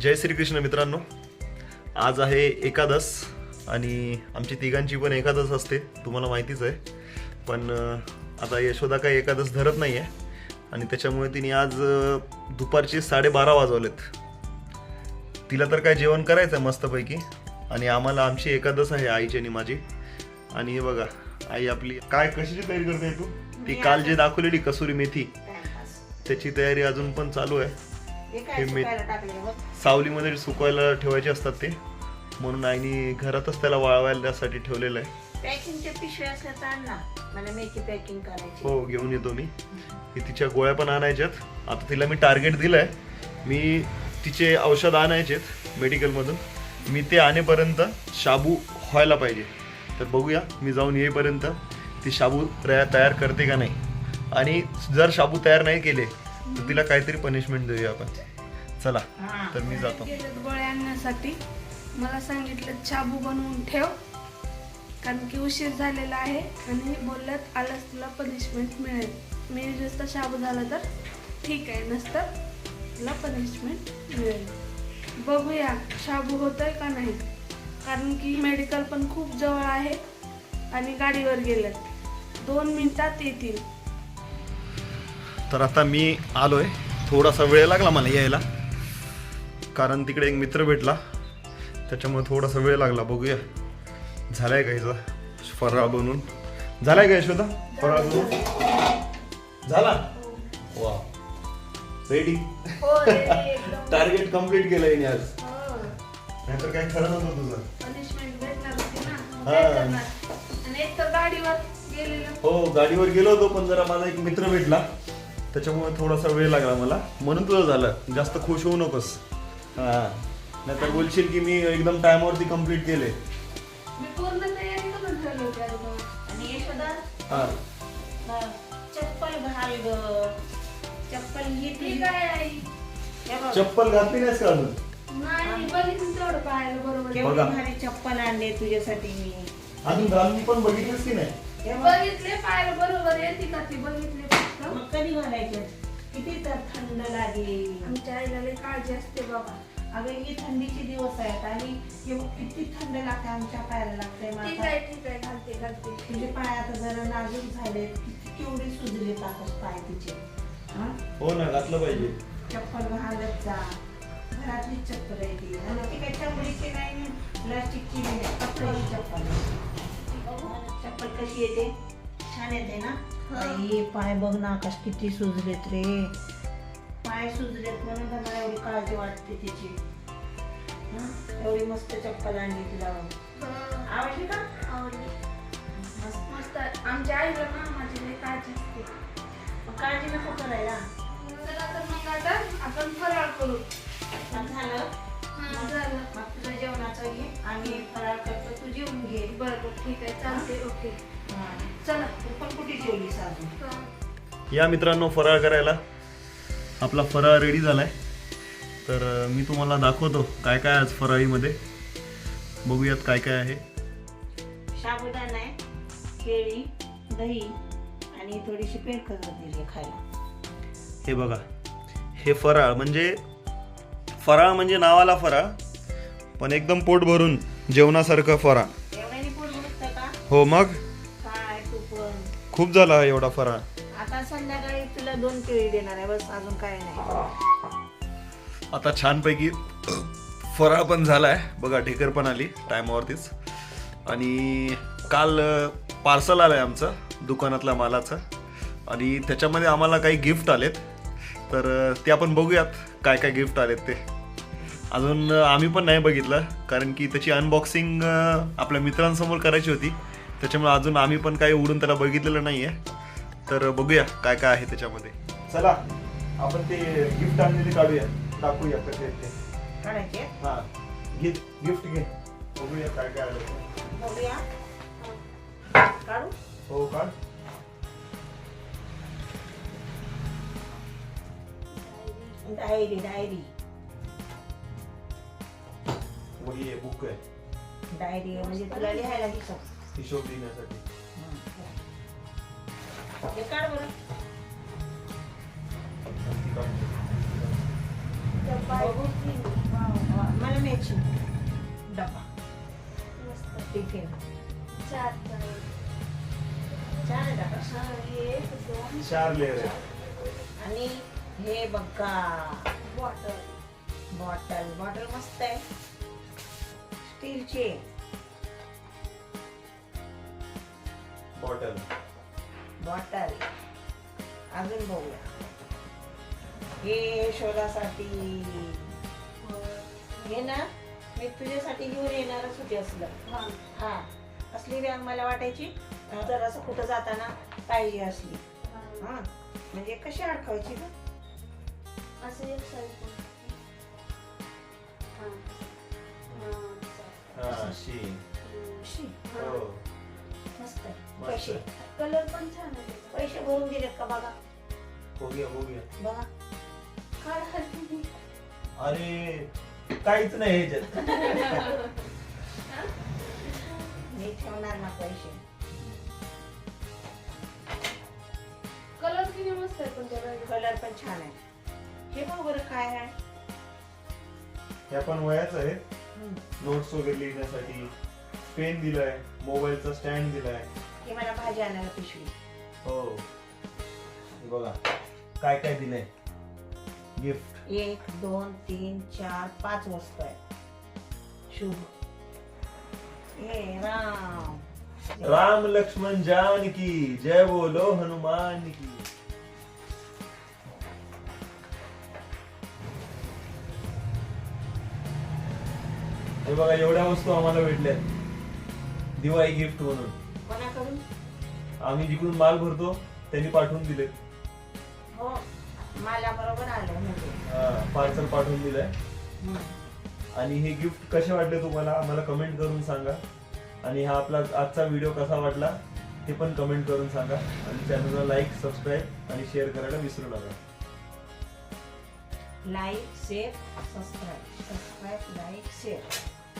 जय श्रीकृष्ण मित्रांनो. आज आहे एकादश आणि आमची तिघांची पण एकादश असते तुम्हाला माहितीच आहे. पण आता यशोदा काही एकादश धरत नाही आहे आणि त्याच्यामुळे तिने आज दुपारचे साडेबारा वाजवलेत. तिला तर काय जेवण करायचं आहे मस्तपैकी आणि आम्हाला आमची एकादश आहे आईची आणि माझी. आणि हे बघा आई आपली काय कशाची तयारी करते तू? ती काल जे दाखवलेली कसुरी मेथी त्याची तयारी अजून पण चालू आहे. हे मी- सावलीमध्ये सुकवायला ठेवायचे असतात ते म्हणून आईने घरातच त्याला वाळवायसाठी ठेवलेलं आहे. पॅकिंगच्या पिशव्या असल्या तर आण ना. मला मेथी पॅकिंग करायची. हो घेऊन येतो मी. हे तिच्या गोळ्या पण आणायच्यात. आता तिला मी टार्गेट दिलंय. मी तिचे औषध आणायचेत मेडिकलमधून. मी ते आणेपर्यंत शाबू व्हायला पाहिजे. तर बघूया मी जाऊन येईपर्यंत ती शाबू तया- तयार करते का नाही. आणि जर शाबू तयार नाही केले तर तिला काहीतरी पनिशमेंट देऊया आपण. चला हा. तर मी जातो. गोळ्या आणण्यासाठी मला सांगितलं शाबू बनवून ठेव. कारण की उशीर झालेला आहे आणि बोलल्यात आल्यास तुला पनिशमेंट मिळेल. मी नुसतं शाबू झाला तर ठीक आहे नसतं तुला पनिशमेंट मिळेल. बघूया शाबू होतोय का नाही. कारण की मेडिकल पण खूप जवळ आहे आणि गाडीवर गेलेत. दोन मिनिटात येतील. तर आता मी आलोय. थोडासा वेळ लागला मला यायला. कारण तिकडे एक मित्र भेटला. त्याच्यामुळे थोडासा वेळ लागला बघूया. झालाय का हिचा फराळ बनवून? झालाय का यशोदा? फराळ बनवून? झाला? वा. रेडी टार्गेट कंप्लीट केलं हिने आज. नाहीतर काय खरं नव्हतं तुझं. हा. हो गाडीवर गेलो होतो पण जरा माझा एक मित्र भेटला. त्याच्यामुळे थोडासा वेळ लागला मला. म्हणून तुझं झालं. जास्त खुश होऊ नकोस. हा. नाहीतर बोलशील की मी एकदम टायमावरती कंप्लीट केले. मी पूर्ण तयारी करून ठेवली होती अगोदर. आणि यशोदा? हा. चप्पल घाल ग. चप्पल ही ठीक आहे. आई हे बघ, चप्पल घातली नाहीस का अजून? नाही बघितलं तेवढं पाहायला बरोबर. केवढी बघा. भारी चप्पल आणले तुझ्यासाठी मी. अजून घालून पण बघितलीस की नाही? हे बघ, बघितले पाहायला बरोबर. येते का ती? बघितले. मग कधी घालायचे? किती तर थंड लागेल. आमच्या आईला लई काळजी असते बाबा. अगं ही थंडीचे दिवस आहेत आणि हे किती थंड लागते आमच्या पायाला लागते ठीक आहे ठीक आहे. घालते घालते. तुझे पाय आता जरा नाजूक झाले किती केवढे सुजले आकाश पाय तिचे. हा? हो ना घातलं पाहिजे. चप्पल घालत जा. घरातली चप्पल आहे ती. आणि ती काही चमडीची नाही? प्लास्टिकची नाही कपड्याची चप्पल आहे. चप्पल कशी येते? छान येते ना? आई पाय बघ ना आकाश किती सुजलेत रे. पाय सुजलेत म्हणून तर मला एवढी काळजी वाटते तिची. हं? एवढी मस्त चप्पल आणली तुला. आवडली का? आवडली. मस्त. आमच्या आईला ना माझी लई काळजी असते. मग काळजी नको करायला. चला तर मग आता आपण फराळ करू. मग झालं? हा, झालं. मग तुझं जेवणाचं घे आम्ही फराळ करतो तू जेवून घे. बरं बरं. ठीक आहे. चालते ओके. चला तू पण कुठे जेवलीस अजून? या मित्रांनो फराळ करायला. आपला फराळ रेडी झालाय. तर अं, मी तुम्हाला दाखवतो काय काय आज फराळीमध्ये. बघूयात काय काय आहे. साबुदाणा आहे केळी दही आणि थोडीशी दिली खायला. हे बघा. हे फराळ म्हणजे फराळ म्हणजे नावाला फराळ पण एकदम पोट भरून जेवणासारखं फराळ. एवढ्याने पोट भरतं का? हो मग? पण. खूप झाला एवढा फराळ. आता संध्याकाळी तुला दोन केळी देणार आहे बस अजून काय नाही. आता छानपैकी फराळ पण झालाय. बघा ढेकर पण आली टायमावरतीच. आणि काल पार्सल आलंय आमचं दुकानातल्या मालाचं. आणि त्याच्यामध्ये आम्हाला काही गिफ्ट आलेत. तर अ, ते आपण बघूयात काय काय गिफ्ट आलेत ते. अजून अ, आम्ही पण नाही बघितलं कारण की त्याची अनबॉक्सिंग आपल्या मित्रांसमोर करायची होती. त्याच्यामुळे अजून आम्ही पण काही उडून त्याला बघितलेलं नाही आहे तर बघूया काय काय आहे त्याच्यामध्ये. चला आपण ते गिफ्ट आणलेले काढूया. दाखवूया कसे आहेत ते. काढायचे हा घे गिफ्ट घे. बघूया काय काय आलं ते. बघूया. काढू? हो का डायरी डायरी. वही आहे बुक आहे. डायरी म्हणजे तुला लिहायला हिशोब हिशोब लिहिण्यासाठी हे काढ बरं. ती काढून. बघू. मला मॅचिंग डबा टिफिन आहे. डबा चार लेअर आहे आणि हे बघा. बॉटल. बॉटल. बॉटल मस्त आहे. स्टीलची बॉटल. बॉटल. अजून बघूया. हे शोधासाठी. हे ना मी तुझ्यासाठी घेऊन येणारच होते असलं. हा. असली बॅग मला वाटायची जर असं कुठं जाताना पाहिजे असली. हा. म्हणजे कशी अडकवायची ग? असं एक साईड हा. शी. अशी. हो. मस्त आहे. मस्त. पैसे. कलर पण छान आहे. त्याचा. पैसे भरून दिलेत का बघा? बघूया बघूया. बघा. काढा. अरे काहीच नाही ह्याच्यात. मी ठेवणार ना पैसे. कलर किती मस्त आहे पण त्या. कलर पण छान आहे. हे बघ बरं काय आहे. ह्या पण वयाच आहे. हम्म. नोट्स वगैरे लिहिण्यासाठी. पेन दिलाय मोबाईलचा स्टँड दिलाय. हे मला भाजी आणायला पिशवी. हो. बघा काय काय दिलंय? गिफ्ट एक दोन तीन चार पाच वस्तू आहेत. शुभ. हे राम. राम लक्ष्मण जान की जय बोलो हनुमान की. हे बघा एवढ्या वस्तू आम्हाला भेटल्यात. दिवाळी गिफ्ट म्हणून. कोणाकडून? आम्ही जिकडून माल भरतो त्यांनी पाठवून दिले. हो मला बरोबर आलं म्हणजे. पार्सल पाठवून दिलंय. आणि हे गिफ्ट कसे वाटले तुम्हाला आम्हाला कमेंट करून सांगा. आणि हा आपला आजचा व्हिडिओ कसा वाटला ते पण कमेंट करून सांगा. आणि चॅनलला लाईक सबस्क्राईब आणि शेअर करायला विसरू नका. Like share subscribe subscribe like share